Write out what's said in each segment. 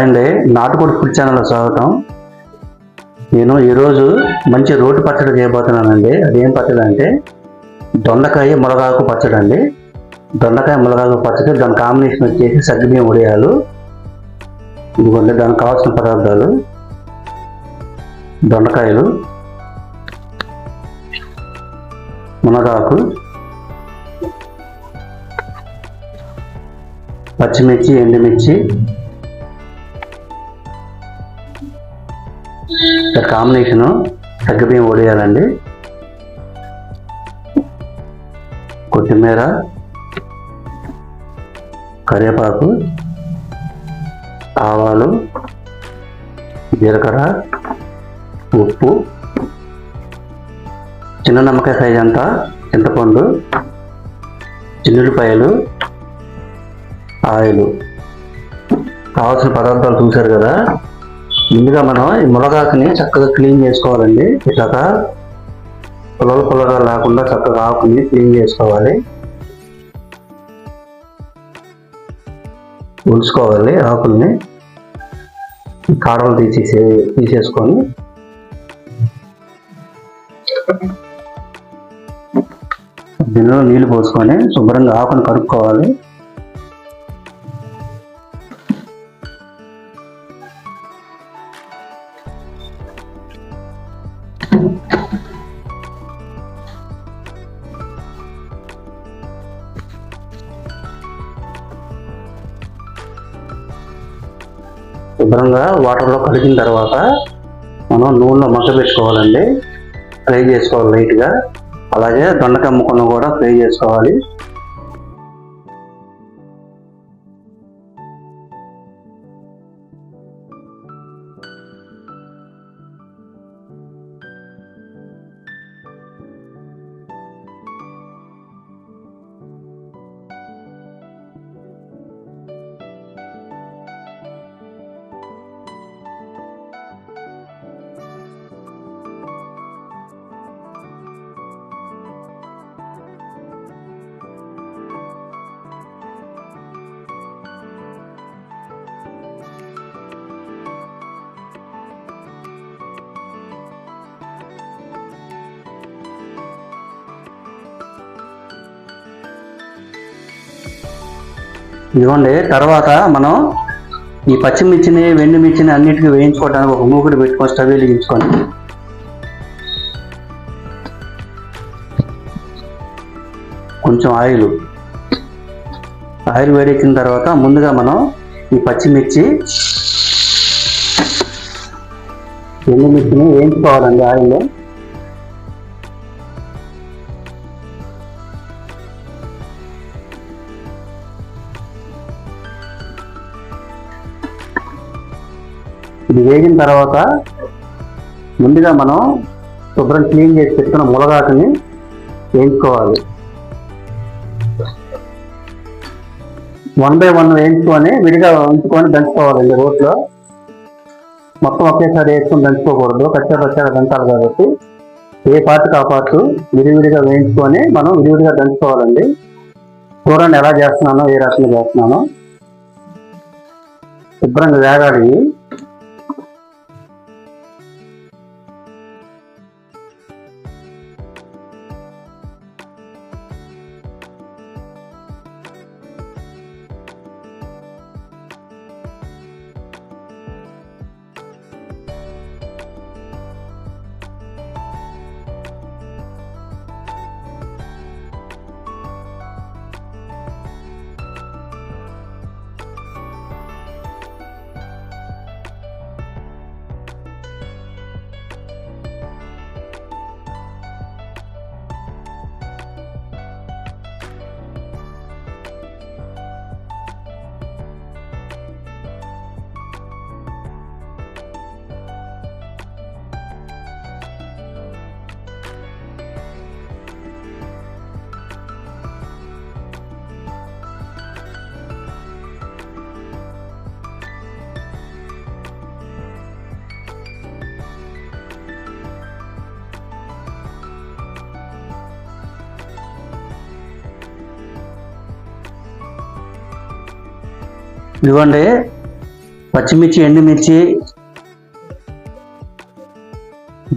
అండి నాటుకోడి food channel స్వాగతం. నేను ఈరోజు మంచి రోటి పచ్చడి చేయబోతున్నానండి. అదేం పచ్చడి అంటే దొండకాయ మునగాకు పచ్చడి అండి. దొండకాయ మునగాకు పచ్చడి దాని కాంబినేషన్ వచ్చేసి సగ్గుబియ్యం ఉడియాలు ఇదిగోండి దానికి కావాల్సిన పదార్థాలు. దొండకాయలు. మునగాకు. పచ్చిమిర్చి ఎండుమిర్చి. కాంబినేషను సగ్గుబియ్యం ఓడేయాలండి. కొత్తిమీర కరివేపాకు ఆవాలు జీలకర్ర ఉప్పు చిన్న నిమ్మకాయ సైజ్ అంతా చింతపండు చిన్నులపాయలు ఆయిల్. కావాల్సిన పదార్థాలు చూశారు కదా? ముందుగా మనం ఈ మునగాకుని చక్కగా క్లీన్ చేసుకోవాలండి. ఇట్లాగా పొలలు పుల్లగా లేకుండా చక్కగా ఆకుని క్లీన్ చేసుకోవాలి. ఉలుసుకోవాలి ఆకుల్ని. కాడలు తీసేసి తీసేసుకొని. దీనిలో నీళ్ళు పోసుకొని శుభ్రంగా ఆకుని కడుక్కోవాలి. శుభ్రంగా వాటర్లో కడిగిన తర్వాత మనం నూనెలో మగ్గబెట్టుకోవాలండి ఫ్రై చేసుకోవాలి లైట్గా అలాగే దొండకాయ ముక్కలను కూడా ఫ్రై చేసుకోవాలి. ఇదిగోండి తర్వాత మనం ఈ పచ్చిమిర్చిని వెండిమిర్చిని అన్నిటికీ వేయించుకోవడానికి ఒక మూకుడు పెట్టుకొని స్టవ్ వెలిగించుకోండి. కొంచెం ఆయిల్. ఆయిల్ వేడెక్కిన తర్వాత ముందుగా మనం ఈ పచ్చిమిర్చి ఎండుమిర్చిని వేయించుకోవాలండి ఆయిల్లో. ఇది వేగిన తర్వాత ముందుగా మనం శుభ్రం క్లీన్ చేసి పెట్టుకున్న ములగాకుని వేయించుకోవాలి. వన్ బై వన్ వేయించుకొని విడిగా ఉంచుకొని దంచుకోవాలండి రోట్లో. మొత్తం ఒకేసారి వేసుకొని దంచుకోకూడదు. కచ్చా పచ్చగా దంచాలి కాబట్టి ఏ పార్ట్ ఆ పార్ట్ విడివిడిగా వేయించుకొని మనం విడివిడిగా దంచుకోవాలండి. చూడండి ఎలా చేస్తున్నానో ఏ రకంగా చేస్తున్నానో శుభ్రంగా వేగాలి. ఇదిగోండి పచ్చిమిర్చి ఎండుమిర్చి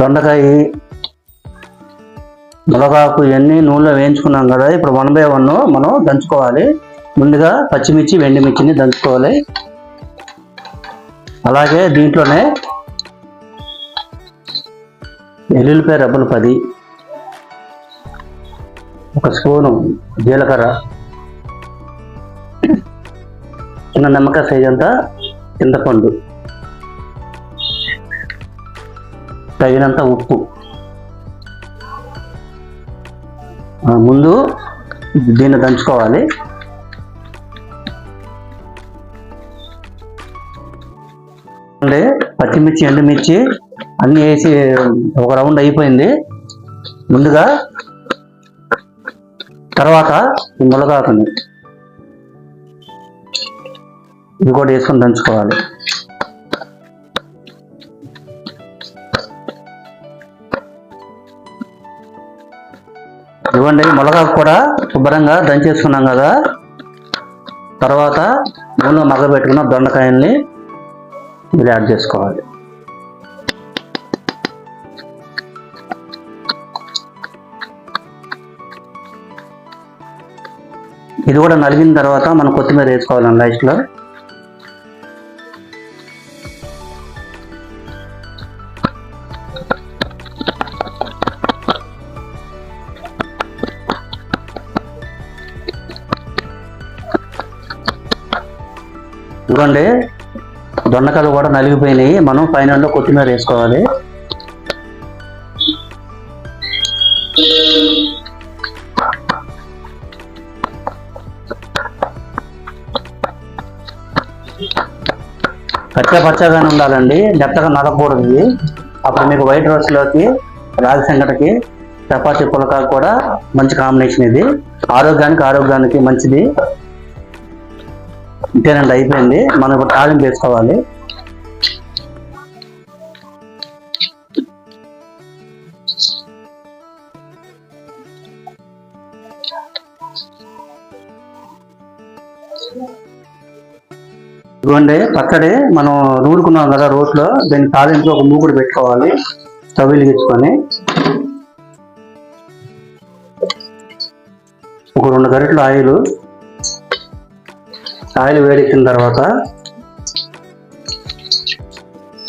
దొండకాయ మునగాకు ఇవన్నీ నూనెలో వేయించుకున్నాం కదా. ఇప్పుడు వన్ బై వన్ మనం దంచుకోవాలి. ముందుగా పచ్చిమిర్చి వెండిమిర్చిని దంచుకోవాలి. అలాగే దీంట్లోనే ఎల్లుల్లిపాయ రబ్బలు పది ఒక స్పూను జీలకర్ర చిన్న నిమ్మకాయ సైజ్ అంతా చింతపండు తగినంత ఉప్పు. ముందు దీన్ని దంచుకోవాలి. అంటే పచ్చిమిర్చి ఎండుమిర్చి అన్ని వేసి ఒక రౌండ్ అయిపోయింది. ముందుగా తర్వాత మునగాకుని ఇది కూడా వేసుకొని దంచుకోవాలి. ఇవ్వండి మొలగా కూడా శుభ్రంగా దంచేసుకున్నాం కదా. తర్వాత నూనె మగ్గబెట్టుకున్న దొండకాయల్ని మీరు యాడ్ చేసుకోవాలి. ఇది కూడా నలిగిన తర్వాత మనం కొత్తిమీర వేసుకోవాలి లాస్ట్లో చూడండి దొండకాయలు కూడా నలిగిపోయినాయి. మనం పైన కొత్తిమీర వేసుకోవాలి. పచ్చ పచ్చగానే ఉండాలండి. మెత్తగా నలగకూడదు ఇది. అప్పుడు మీకు వైట్ రైస్లోకి రాగి సంగటికి చపాతీ పులకాకు కూడా మంచి కాంబినేషన్ ఇది. ఆరోగ్యానికి ఆరోగ్యానికి మంచిది. ఇంతేనండి అయిపోయింది. మనం ఇప్పుడు తాలింపు వేసుకోవాలి. ఇదిగోండి పచ్చడి. మనం నూరుకున్నాం కదా రోట్లో. దీన్ని తాలింపు ఒక మూకుడు పెట్టుకోవాలి. స్టవ్ వెలిగించుకొని. ఒక రెండు గరిటెలు ఆయిల్. ఆయిల్ వేడెక్కిన తర్వాత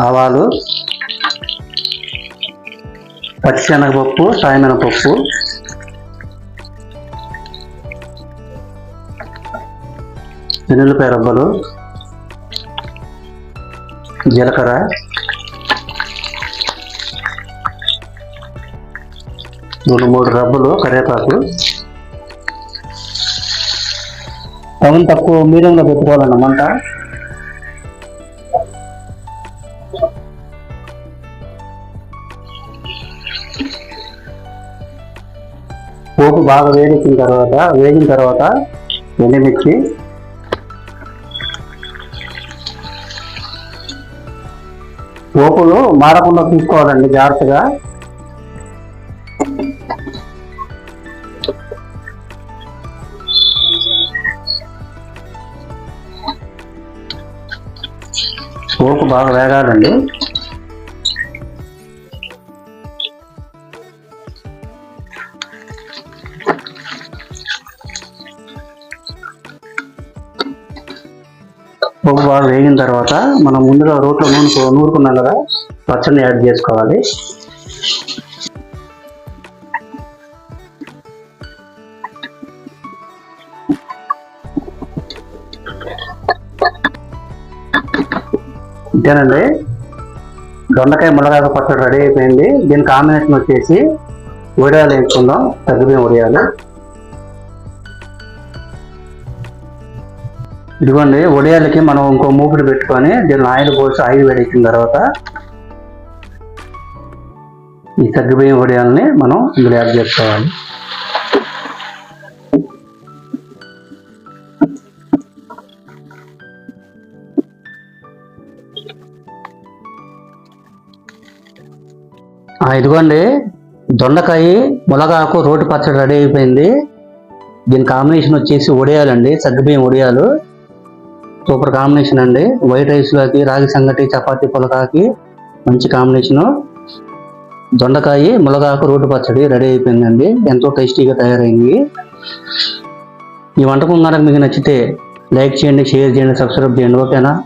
ఆవాలు పచ్చిశనగపప్పు సాయమినపప్పు వెల్లుల్లిపాయ రబ్బలు జీలకర్ర మూడు మూడు రబ్బలు కరివేపాకు పవన్ తక్కువ మీడియంలో పెట్టుకోవాలన్న మంట? పోపు బాగా వేడెక్కిన తర్వాత వేగిన తర్వాత ఎండమిర్చి పోపులు మారకుండా తీసుకోవాలండి జాగ్రత్తగా. పోపు బాగా వేగాలండి. పోపు బాగా వేగిన తర్వాత మనం ముందుగా రోట్లో నూనె నూరుకున్నాం కదా పచ్చడిని యాడ్ చేసుకోవాలి. ఇదేనండి. దొండకాయ మునగాకు పచ్చడి రెడీ అయిపోయింది. దీని కాంబినేషన్ వచ్చేసి ఉడియాలు వేసుకుందాం. తగ్గిపోయిన ఉడియాలు ఇదిగోండి ఉడియాలకి మనం ఇంకో మూపిడి పెట్టుకొని దీన్ని ఆయిల్ పోసి ఆయిల్ వేడెక్కిన తర్వాత ఈ తగ్గిపోయిన ఉడియాలని మనం ఇందులో యాడ్ చేసుకోవాలి. ఇదిగోండి దొండకాయ మునగాకు రోటి పచ్చడి రెడీ అయిపోయింది. దీని కాంబినేషన్ వచ్చేసి ఒడియాలండి సగ్గుబియ్యం ఒడియాలు. సూపర్ కాంబినేషన్ అండి. వైట్ రైస్లోకి రాగి సంగటి చపాతీ పులకాకి మంచి కాంబినేషను. దొండకాయ ములగాకు రోడ్డు పచ్చడి రెడీ అయిపోయిందండి. ఎంతో టేస్టీగా తయారైంది. ఈ వంటకం కనుక మీకు నచ్చితే లైక్ చేయండి షేర్ చేయండి సబ్స్క్రైబ్ చేయండి. ఓకేనా?